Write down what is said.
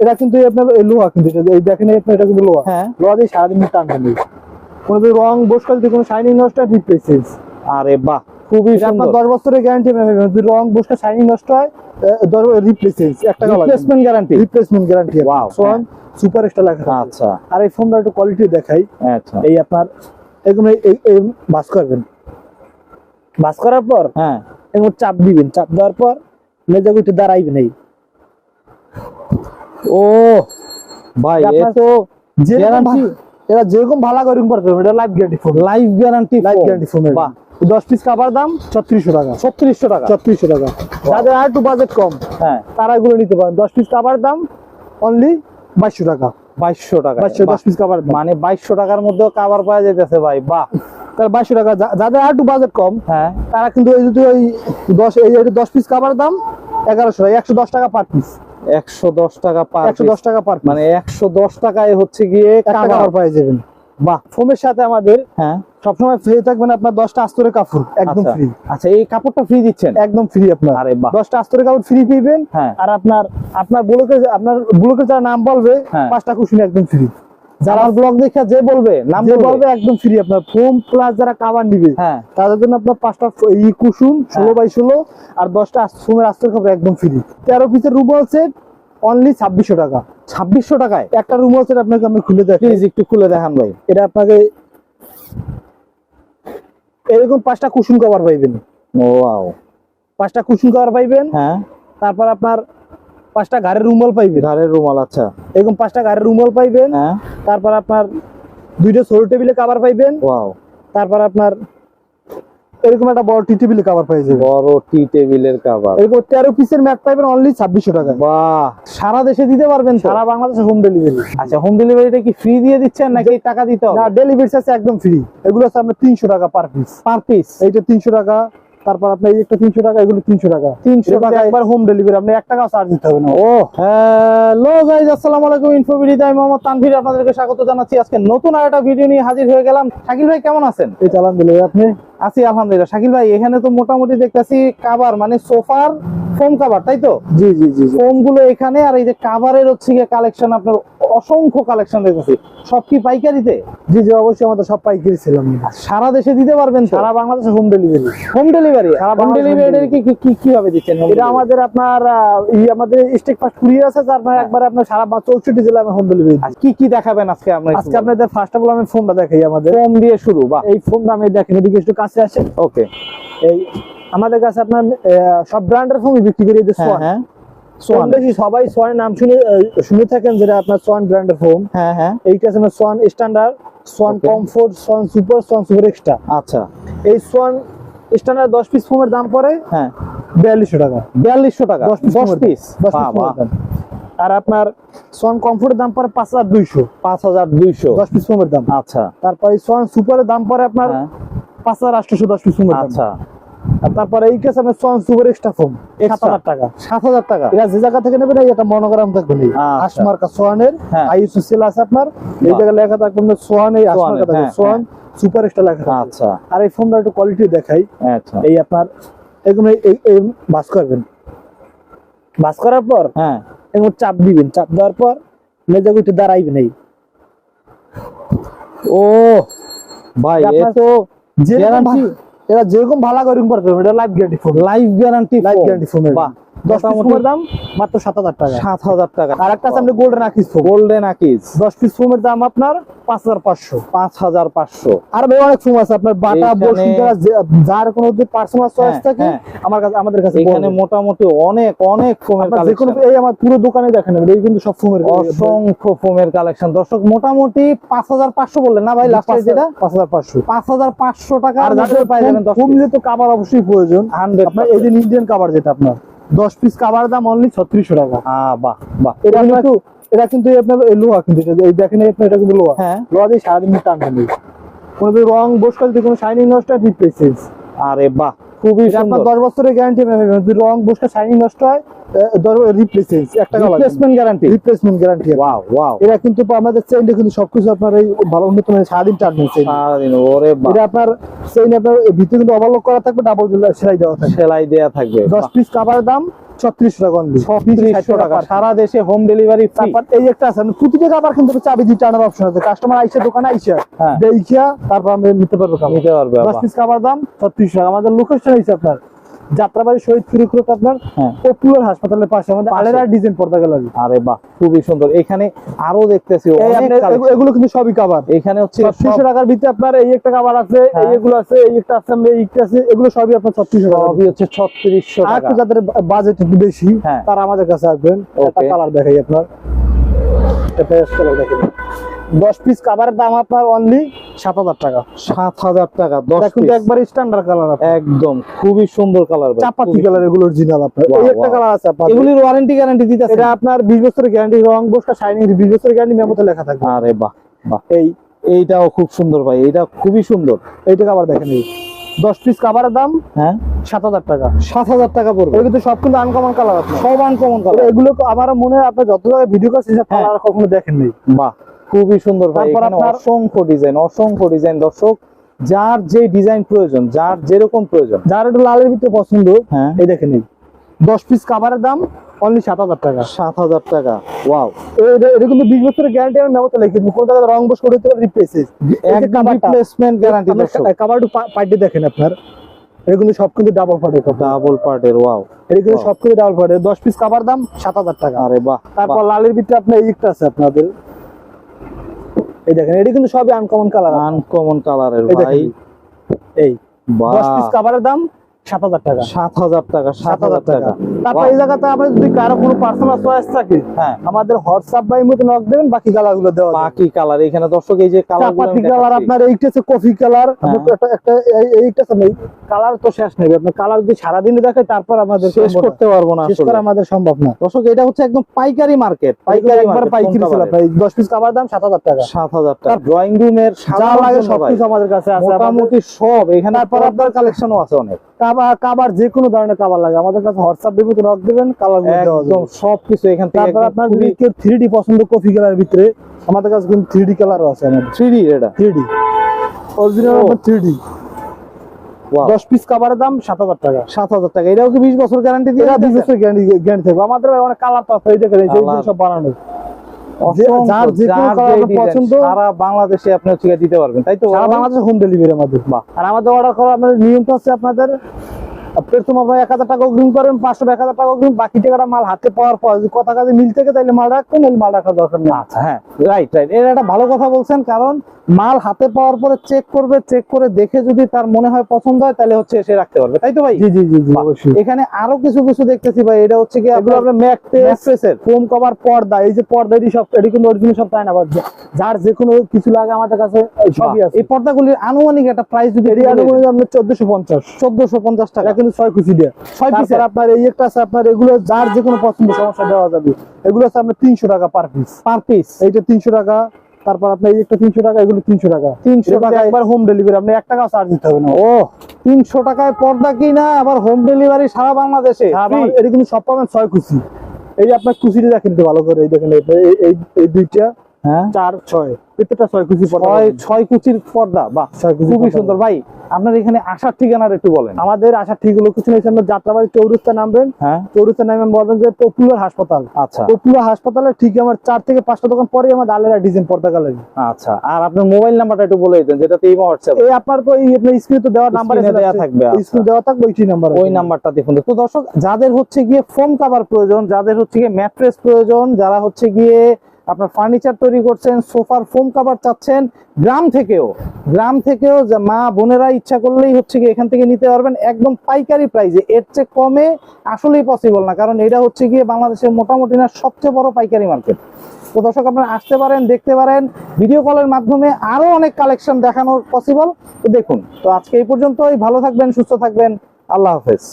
এটা কিন্তু আপনার লোহা কিন্তু এই দেখেন আপনার এটা কিন্তু লোহা। হ্যাঁ। লোহা দিয়ে সারাদিন টানবেন। কোনো যদি রং বসকাল যদি কোনো শাইনিং নষ্ট হয় রিপ্লেসেস আরে বাহ খুবই সুন্দর। দশ বছরের গ্যারান্টি যদি রং বসকা শাইনিং নষ্ট হয় রিপ্লেসেস একটা replacement guarantee replacement guarantee Wow, Swan super star লেখা। আচ্ছা। আর এই ফোনটা একটু কোয়ালিটি দেখাই। আচ্ছা। এই আপনার এরকম এই- বাস করবেন। বাস করার পর? হ্যাঁ। এরকম চাপ দিবেন। চাপ দেওয়ার পর মেজা গুটি দাঁড়াইবেন এই ও ভাই এ আপনার তো যেরকম ভালো করে করতে হবে এটা life guarantee phone life guarantee life guarantee phone বাহ দশ পিস কাবার দাম ছত্রিশশো টাকা। ছত্রিশশো টাকা। ছত্রিশশো টাকা। যাদের আর একটু বাজেট কম হ্যাঁ। তারা এগুলো নিতে পারেন। দশ পিস কাবার দাম অনলি বাইশশো টাকা। বাইশশো টাকা। বাইশশো দশ পিস মানে বাইশশো টাকার মধ্যেও কাবার পাওয়া যাইতেছে ভাই বাহ। তার বাইশশো টাকা যাদের আর একটু বাজেট কম হ্যাঁ। তারা কিন্তু এই যদি ওই দশ এই এই দশ পিস কাবার দাম এগারোশো টাকা একশো দশ টাকা পার পিস একশো দশ টাকা পার একশো দশ টাকা পার মানে একশো দশ টাকায় হচ্ছে গিয়ে একটা কাবার যাবেন বাহ। ফোমের সাথে আমাদের হ্যাঁ। সবসময় ফ্রি থাকবেন আপনার দশটা আস্তরের কাপড় একদম আচ্ছা। ফ্রি আচ্ছা এই কাপড়টা ফ্রি দিচ্ছেন? একদম ফ্রি আপনার। আরে বাহ। দশটা আস্তরের কাপড় ফ্রি পেবেন হ্যাঁ। আর আপনার আপনার ব্লকের আপনার ব্লকের যারা নাম বলবে হ্যাঁ। পাঁচটা কুশন একদম ফ্রি যারা ব্লগ দেখে যে বলবে নাম বলবে। একদম ফ্রি আপনার ফোম প্লাস যারা কাবার নিবে হ্যাঁ। তাদের জন্য আপনার পাঁচটা ই কুসুম ষোলো বাই ষোলো আর দশটা ফোমের আস্তর কাপড় একদম ফ্রি তেরো পিসের রুমাল সেট অনলি ছাব্বিশশো টাকা। ছাব্বিশশো টাকায়? একটা রুমাল সেট আপনাকে আমি খুলে দেখি প্লিজ একটু খুলে দেখান ভাই। এটা আপনাকে এরকম পাঁচটা কুসুম কভার পাইবেন। ও পাঁচটা কুসুম কভার পাইবেন। হ্যাঁ। তারপর আপনার পাঁচটা ঘাড়ের রুমাল পাইবেন। ঘরের রুমাল আচ্ছা। এরকম পাঁচটা ঘাড়ের রুমাল পাইবেন। হ্যাঁ। তারপর আপনার দুইটা ছোট টেবিলে কাভার পাইবেন। তারপর আপনার এরকম একটা বড় টি টেবিলে কাভার পাই যাবেন। বড় টি টেবিলের কাবার এরকম তেরো পিসের ম্যাট পাইবেন অনলি ছাব্বিশশো টাকা বাহ। সারা দেশে দিতে পারবেন সারা বাংলাদেশে হোম ডেলিভারি আচ্ছা হোম ডেলিভারিটা কি ফ্রি দিয়ে দিচ্ছেন নাকি টাকা দিতে না হবে ডেলিভারি আছে একদম ফ্রি এগুলো আছে আপনার তিনশো টাকা পার পিস পার পিস এইটা তিনশো টাকা। তারপর আপনার একটা তিনশো টাকা এগুলো তিনশো টাকা। 300 টাকা। একবার হোম ডেলিভারি আপনি এক টাকা চার্জ দিতে হবে না। ও। হ্যালো গাইজ আসসালামু আলাইকুম ইনফোবিডিতে তাই মোহাম্মদ তানভীর আপনাদেরকে স্বাগত জানাচ্ছি। আজকে নতুন আর একটা ভিডিও নিয়ে হাজির হয়ে গেলাম। শাকিল ভাই কেমন আছেন? এই চালান দিলে আপনি? আছি আলহামদুলিল্লাহ। শাকিল ভাই এখানে তো মোটামুটি দেখতেছি কাবার মানে সোফার ফোম কাবার তাই তো? জি জি জি। ফোমগুলো এখানে আর এই যে কাভারের হচ্ছে গিয়ে কালেকশন আপনার অসংখ্য কালেকশন দেখতেছি। সব কি পাইকারিতে? জি জি অবশ্যই আমাদের সব পাইকারি ছিলাম সারা দেশে দিতে পারবেন সারা বাংলাদেশে হোম ডেলিভারি হোম ডেলিভারি সারা হোম ডেলিভারি কি কি- কি কীভাবে দিচ্ছেন এটা আমাদের আপনার ই আমাদের স্টেক ফাস্ট কুরিয়ার আছে যার মানে একবার আপনার সারা বা- চৌষট্টি জেলায় হোম ডেলিভারি আচ্ছা, কি কি দেখাবেন আজকে আমরা আজকে আপনাদের ফার্স্ট অফ অল আমি ফোনটা দেখাই আমাদের। ফোম দিয়ে শুরু বা এই ফোনটা আমি দেখেন এদিকে একটু কাছে আসে ওকে এই আমাদের কাছে আপনার সব ব্র্যান্ডের ফোনই বিক্রি করি যে হ্যাঁ সোয়ান হ্যাঁ বেশি সবাই সোয়ানের নাম শুনে শুনে থাকেন যেটা আপনার সোয়ান ব্র্যান্ডের ফোন হ্যাঁ হ্যাঁ। এইটা আছে Swan standard Swan comfort Swan super Swan super extra আচ্ছা। এই সোয়ান স্ট্যান্ডার্ড দশ পিস ফোনের দাম পড়ে হ্যাঁ। বিয়াল্লিশশো টাকা। বিয়াল্লিশশো টাকা। দশ পিস দশ পিস আর আপনার সোয়ান কমফোর্টের দাম পড়ে পাঁচ হাজার দুইশো। পাঁচ হাজার দুইশো। দশ পিস ফোনের দাম। আচ্ছা। তারপরে সোয়ান সুপারের দাম পড়ে আপনার হ্যাঁ, পাঁচ হাজার আটশোশো দশ পিস ফোনের দাম। আচ্ছা। তারপরে এই কেস আপনার সোয়ান সুপার এক্সট্রা ফোন সাত হাজার টাকা। সাত হাজার টাকা? এটা যে জায়গা থেকে নেবেন একটা মনোগ্রাম থাকবে আচ্ছা। আসমার্কা সোয়ানের হ্যাঁ। আইএসও সেল আছে আপনার। এই জায়গায় লেখা থাকবে সোয়ান এই আসমার্কা থাকবে হ্যাঁ, সোয়ান সুপার এক্সট্রা লেখা থাকবে। আচ্ছা। আর এই ফোনটা একটু কোয়ালিটি দেখাই। আচ্ছা। এই আপনার এরকম এই- বাস করবেন। বাস করার পর হ্যাঁ। এরকম চাপ দিবেন। চাপ দেওয়ার পর মেজা গুটি দাঁড়াইবেন এই। ও ভাই এ আপনার তো যেরকম এরা যেরকম ভালো করে এটা life guarantee phone life guarantee life guarantee phone বাহ। দশ পিস মোটামুটি দাম মাত্র সাত হাজার টাকা। সাত হাজার টাকা। আর একটা আছে আপনি গোল্ডেন আকিস গোল্ডেন আকিজ দশ পিস ফোনের দাম আপনার পাঁচ হাজার পাঁচশো। পাঁচ হাজার পাঁচশো। আর ভাই অনেক ফোন আছে আপনার বাটা বসুন্ধরা যার কোনো যদি পার্সোনাল চয়েস হ্যাঁ, থাকে হ্যাঁ। আমার কাছে আমাদের কাছে এখানে মোটামুটি অনেক অনেক ফোমের কালেকশন এই আমার পুরো দোকানে দেখেন এই কিন্তু সব ফোনের অসংখ্য ফোমের কালেকশন দর্শক মোটামুটি পাঁচ হাজার পাঁচশো বললেন না ভাই লাস্টে যেটা? পাঁচ হাজার পাঁচশো। পাঁচ হাজার পাঁচশো টাকা আর পাই যাবেন নিলে তো কাবার অবশ্যই প্রয়োজন। হান্ড্রেড এই যে ইন্ডিয়ান কাবার যেটা আপনার। দশ পিস কাবার দাম অনলি ছত্রিশশো টাকা। হ্যাঁ বাহ বাহ। এটা কিন্তু এটা কিন্তু আপনার লোহা কিন্তু এই দেখেন আপনি আপনার এটা কিন্তু লোহা। হ্যাঁ। লোহা দিয়ে সারাদিন টানবেন। কোনো রং বসকাল যদি কোনো শাইনিং নষ্ট হয় রিপ্লেসেস আরে বাহ খুবই সুন্দর। দশ বছরের গ্যারান্টি রং বসকা শাইনিং নষ্ট হয় রিপ্লেসেন্স একটা replacement guarantee replacement guarantee wow wow এটা কিন্তু আমাদের চেইনটা কিন্তু সবকিছু আপনার এই ভালো উন্নত মানের সারাদিন টানবেন চেইন সারাদিন ওরে এটা আপনার চেইন আপনার ভিতরে কিন্তু ওভারলক করা থাকবে ডাবল সেলাই দেওয়া থাকবে। সেলাই দেয়া থাকবে। দশ পিস কাভারের দাম ছত্রিশশো টাকা ছত্রিশশো টাকা সারা দেশে হোম ডেলিভারি তারপর এই একটা আছে মানে প্রতিটা কাভার কিন্তু চাবি দিয়ে টানার অপশন আছে। কাস্টমার আইসা দোকানে আইসা হ্যাঁ। দেখিয়া তারপর আমরা নিতে পারব নিতে পারবে দশ পিস দাম ছত্রিশশো টাকা। আমাদের লোকেশন হয়েছে আপনার যাত্রাবাড়ি শহীদ ফিরুকুরত আপনার হ্যাঁ। পপুলার হাসপাতালের পাশে আমাদের। আলেরা ডিজাইন পর্দা গ্যালারি আরে বাহ খুবই সুন্দর। এখানে আরও দেখতেছি এগুলো কিন্তু সবই কাভার এখানে হচ্ছে ছত্রিশশো সব- টাকার ভিতরে আপনার এই একটা কাভার আছে এই হ্যাঁ। আছে এই একটা আছে এই একটা আছে এগুলো সবই আপনার ছত্রিশশো টাকা। সবই হচ্ছে ছত্রিশশো আর টাকা। একটু যাদের বাজেট একটু বেশি হ্যাঁ। তারা আমাদের কাছে আসবেন। একটা কালার দেখাই আপনার। এটা কালার দেখেন দশ পিস কাভারের দাম আপনার অনলি সাত হাজার টাকা। সাত হাজার টাকা দশ কিন্তু একবার স্ট্যান্ডার্ড কালার একদম খুবই সুন্দর কালার চাপাতি কালার এগুলো অরিজিনাল আপনার। এই একটা কালার আছে আপনার। এগুলির ওয়ারেন্টি গ্যারান্টি দিতে এটা আপনার বিশ বছরের গ্যারান্টি রং বসকা শাইনিং বিশ বছরের গ্যারান্টি মেমোতে লেখা থাকবে। আরে বাহ বাহ। এই এইটাও খুব সুন্দর ভাই এটা খুবই সুন্দর। এইটা কাভার দেখেন এই। দশ পিস কাভারের দাম হ্যাঁ? সাত হাজার টাকা। সাত হাজার টাকা পড়বে। কিন্তু সব কিন্তু আনকমন কালার আপনার। সব আনকমন কালার এগুলো আমার মনে হয় আপনার যত জায়গায় ভিডিও হ্যাঁ। কখনো দেখেন নাই বাহ। খুবই সুন্দর ভাই তারপর এখানে আপনার- অসংখ্য ডিজাইন অসংখ্য ডিজাইন দর্শক। যার যে ডিজাইন প্রয়োজন যার যেরকম প্রয়োজন। যার এটা লালের ভিতরে পছন্দ হ্যাঁ। এই দশ পিস কাভারের দাম অনলি সাত হাজার টাকা। সাত হাজার টাকা ওয়াও এটা কিন্তু বিশ বছরের গ্যারান্টি আমি মেমোতে লিখি কিন্তু কোন জায়গায় রং বস করে দিতে পারে রিপ্লেসেস একদম রিপ্লেসমেন্ট গ্যারান্টি কাভার একটু পাইটে দেখেন আপনার। এটা কিন্তু সব কিন্তু ডাবল পার্টের ওয়াও এটা কিন্তু সব কিন্তু ডাবল দশ পিস কাভার দাম সাত হাজার টাকা। আরে বাহ তারপর লালের ভিতরে আপনার আছে আপনাদের। এই দেখেন এটা কিন্তু সবই আনকমন কালার আনকমন কালারের ভাই। এই বাহ। দশ পিস কভারের দাম সাত হাজার টাকা। সাত হাজার টাকা সাত হাজার টাকা। তারপর এই জায়গাতে আমাদের যদি কারও কোনো পার্সোনাল চয়েস থাকে হ্যাঁ। আমাদের হোয়াটসঅ্যাপ বা মতো নক দেবেন বাকি কালারগুলো দেওয়া বাকি কালার এখানে দর্শক এই যে কালার চাপাতি কালার আপনার এইটা হচ্ছে কফি কালার। একটা একটা এইটা আছে নেই। কালার তো শেষ নেই আপনার কালার যদি সারাদিন দেখে তারপর আমাদের শেষ করতে পারব না শেষ করা আমাদের সম্ভব না। দর্শক এটা হচ্ছে একদম পাইকারি মার্কেট পাইকারি একবার পাইকারি ছিল পিস কাভার দাম সাত হাজার টাকা। সাত হাজার টাকা। ড্রয়িং রুমের যা লাগে সবকিছু আমাদের কাছে আছে মোটামুটি সব এখানে তারপর আপনার কালেকশনও আছে অনেক। কাবার কাবার যে কোনো ধরনের কাবার লাগে। আমাদের কাছে হোয়াটসঅ্যাপ বিভূত নক দেবেন কালার একদম সবকিছু এখান থেকে তারপর আপনার যদি কেউ থ্রি পছন্দ কফি কালার ভিতরে আমাদের কাছে কিন্তু থ্রি ডি কালারও আছে আমাদের। থ্রি এটা? Three D original three D দশ পিস কাভারের দাম সাত হাজার টাকা। সাত হাজার টাকা। এটাও কি বিশ বছর গ্যারান্টি দিয়ে বিশ বছর গ্যারান্টি গ্যারান্টি থাকবে। আমাদের অনেক কালার এই দেখেন সব বানানো যার যে পছন্দ। সারা বাংলাদেশে আপনি দিতে পারবেন তাই তো সারা বাংলাদেশে হোম ডেলিভারি আমাদের বাহ। আর আমাদের অর্ডার করা আপনার নিয়মটা হচ্ছে আপনাদের প্রথম আপনার এক হাজার টাকা অগ্রিম করেন পাঁচশো এক হাজার টাকা অগ্রিম বাকি টাকাটা মাল হাতে পাওয়ার পর যদি কথা কাজে মিল থেকে তাহলে মাল রাখবেন নাহলে মাল রাখার দরকার নেই। আচ্ছা হ্যাঁ রাইট রাইট এটা একটা ভালো কথা বলছেন কারণ মাল হাতে পাওয়ার পরে চেক করবে চেক করে দেখে যদি তার মনে হয় পছন্দ হয় তাহলে হচ্ছে এসে রাখতে পারবে তাই তো ভাই? জি জি জি অবশ্যই। এখানে আরও কিছু কিছু দেখতেছি ভাই এটা হচ্ছে কি এগুলো আপনার ফোম কভার পর্দা এই যে পর্দা এটি সব এটি কিন্তু অরিজিনাল সব তাই না যার যে কোনো কিছু লাগে আমাদের কাছে সবই আছে। এই পর্দাগুলির আনুমানিক একটা প্রাইস যদি এটি আনুমানিক আপনার চোদ্দশো পঞ্চাশ। চোদ্দশো পঞ্চাশ টাকা। এটা কিন্তু ছয় কুচি দেয়া। ছয় পিসের আপনার এই একটা আছে আপনার এগুলো যার যে কোনো পছন্দ সমস্যা দেওয়া যাবে। এগুলো আছে আপনার তিনশো টাকা পার পিস পার পিস এইটা তিনশো টাকা তারপর আপনার এই একটা তিনশো টাকা এগুলো তিনশো টাকা। 300 এটা কিন্তু টাকায়- একবার হোম ডেলিভারি আপনি এক টাকা চার্জ দিতে হবে না। ও তিনশো টাকায় পর্দা কিনা আবার হোম ডেলিভারি সারা বাংলাদেশে? এটা কিন্তু সব পাবেন ছয় কুচি। এই আপনার কুচিটা দেখেন ভালো করে এই দেখেন এই দুইটা। হ্যাঁ? চার ছয়। প্রত্যেকটা ছয় কুচি পর্দা ছয় ছয় কুচির পর্দা? বাহ খুবই সুন্দর। ভাই আপনার এখানে আসার ঠিকানার একটু বলেন। আমাদের আশা ঠিক হলো কিছু যাত্রাবাড়ি চৌরস্তা নামবেন। হ্যাঁ। চৌরস্তা নামবেন বলবেন যে পপুলার হাসপাতাল। আচ্ছা। পপুলার হাসপাতালে ঠিক আমার চার থেকে পাঁচটা দোকান পরে আমার ডালেরা ডিজাইন পর্দা গ্যালারি আচ্ছা আর আপনার মোবাইল নাম্বারটা একটু বলে দিতেন যেটাতে এই হোয়াটসঅ্যাপ এই আপনার তো এই আপনার স্ক্রিনে তো দেওয়া নাম্বার দেওয়া থাকবে, আচ্ছা। স্ক্রিন দেওয়া থাকবে ওইটি নাম্বার ওই নাম্বারটা দেখুন। তো দর্শক যাদের হচ্ছে গিয়ে ফোন কাভার প্রয়োজন যাদের হচ্ছে গিয়ে ম্যাট্রেস প্রয়োজন যারা হচ্ছে গিয়ে আপনার ফার্নিচার তৈরি করছেন, সোফার ফোম কাভার চাচ্ছেন, গ্রাম থেকেও গ্রাম থেকেও মা বোনেরা ইচ্ছা করলেই হচ্ছে গিয়ে এখান থেকে নিতে পারবেন একদম পাইকারি প্রাইজে এর চেয়ে কমে আসলেই পসিবল না, কারণ এটা হচ্ছে গিয়ে বাংলাদেশের মোটামুটি না সবচেয়ে বড় পাইকারি মার্কেট তো দর্শক, আপনারা আসতে পারেন, দেখতে পারেন ভিডিও কলের মাধ্যমে আরও অনেক কালেকশন দেখানোর পসিবল তো দেখুন, তো আজকে এই পর্যন্তই, ভালো থাকবেন, সুস্থ থাকবেন, আল্লাহ হাফেজ।